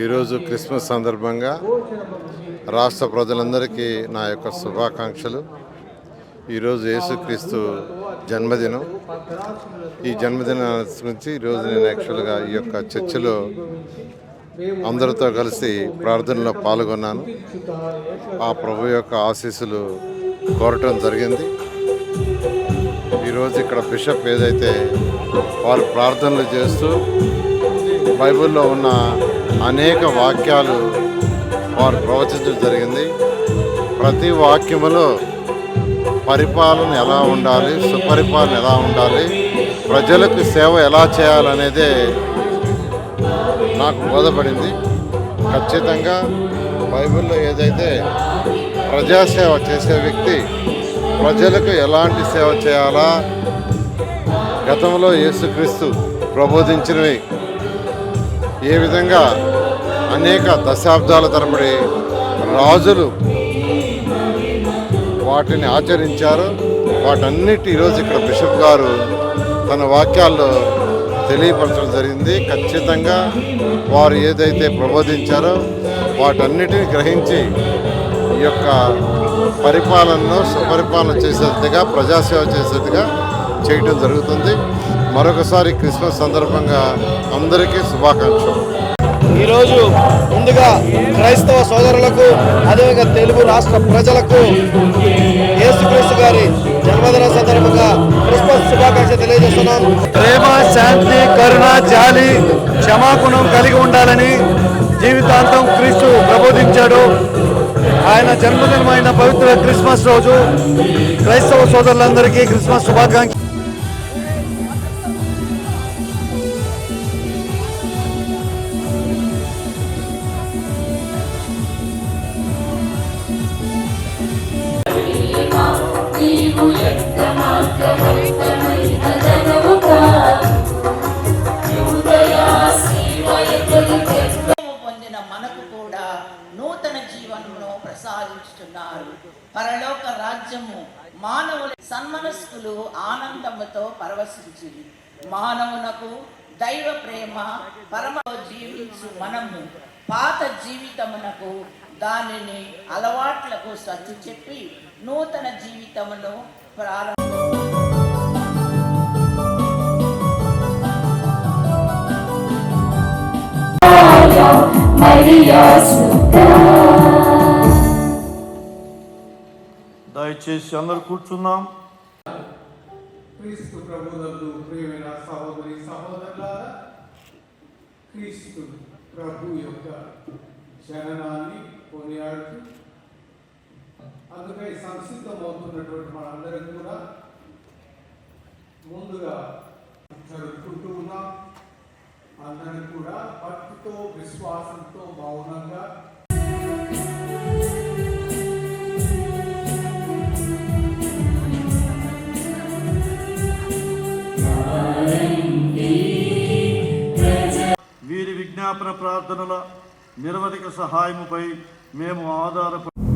ఈరోజు క్రిస్మస్ సందర్భంగా రాష్ట్ర ప్రజలందరికీ నా యొక్క శుభాకాంక్షలు. ఈరోజు యేసుక్రీస్తు జన్మదినం. ఈ జన్మదినం గురించి ఈరోజు నేను యాక్చువల్గా ఈ యొక్క చర్చిలో అందరితో కలిసి ప్రార్థనలో పాల్గొన్నాను. ఆ ప్రభు యొక్క ఆశీస్సులు కోరటం జరిగింది. ఈరోజు ఇక్కడ బిషప్ ఏదైతే వారు ప్రార్థనలు చేస్తూ బైబిల్లో ఉన్న అనేక వాక్యాలు వారు ప్రవచించడం జరిగింది. ప్రతి వాక్యములో పరిపాలన ఎలా ఉండాలి సుపరిపాలన ఎలా ఉండాలి ప్రజలకు సేవ ఎలా చేయాలనేదే నాకు బోధపడింది. ఖచ్చితంగా బైబిల్లో ఏదైతే ప్రజాసేవ చేసే వ్యక్తి ప్రజలకు ఎలాంటి సేవ చేయాలా గతంలో యేసుక్రీస్తు ప్రబోధించినవి ఏ విధంగా అనేక దశాబ్దాల తరబడి రాజులు వాటిని ఆచరించారు. వాటన్నిటి ఈరోజు ఇక్కడ బిషప్ గారు తన వాక్యాల్లో తెలియపరచడం జరిగింది. ఖచ్చితంగా వారు ఏదైతే ప్రబోధించారో వాటన్నిటిని గ్రహించి ఈ యొక్క పరిపాలనను సుపరిపాలన చేసేదిగా ప్రజాసేవ చేసేదిగా చేయటం జరుగుతుంది. మరొకసారి క్రిస్మస్ సందర్భంగా అందరికీ శుభాకాంక్షలు. ఈరోజు ముందుగా క్రైస్తవ సోదరులకు అదేవిధంగా తెలుగు రాష్ట్ర ప్రజలకు యేసుక్రీస్తు గారి జన్మదిన సందర్భంగా క్రిస్మస్ శుభాకాంక్ష తెలియజేస్తున్నాను ప్రేమ శాంతి కరుణ జాలి క్షమాగుణం కలిగి ఉండాలని జీవితాంతం క్రీస్తు ప్రబోధించాడు. ఆయన జన్మదినమైన పవిత్ర క్రిస్మస్ రోజు క్రైస్తవ సోదరులందరికీ క్రిస్మస్ శుభాకాంక్ష పొందిన మనకు కూడా నూతన జీవనమును ప్రసాదించుతున్నారు పరలోక రాజ్యము మానవుల సన్మనస్కులు ఆనందముతో పరవశించి మానవునకు దైవ ప్రేమ పరమ జీవించు మనము. పాత జీవితమునకు దానిని అలవాట్లకు సర్ది చెప్పి నూతన జీవితమును ప్రారంభ. దయచేసి అందరు కూర్చున్నాం క్రీస్తు ప్రభువులకు ప్రియమైన సహోదరి సహోదరులారా క్రీస్తు ప్రభు యొక్క జననాన్ని కొనియాడుతూ అందుకై సంసిద్ధమవుతున్నటువంటి మనందరం కూడా ముందుగా జరుపుకుంటూ ఉన్నాం. అందరం కూడా భక్తితో విశ్వాసంతో మౌనంగా ప్రార్థనల నిరవధిక సహాయముపై మేము ఆధారపడి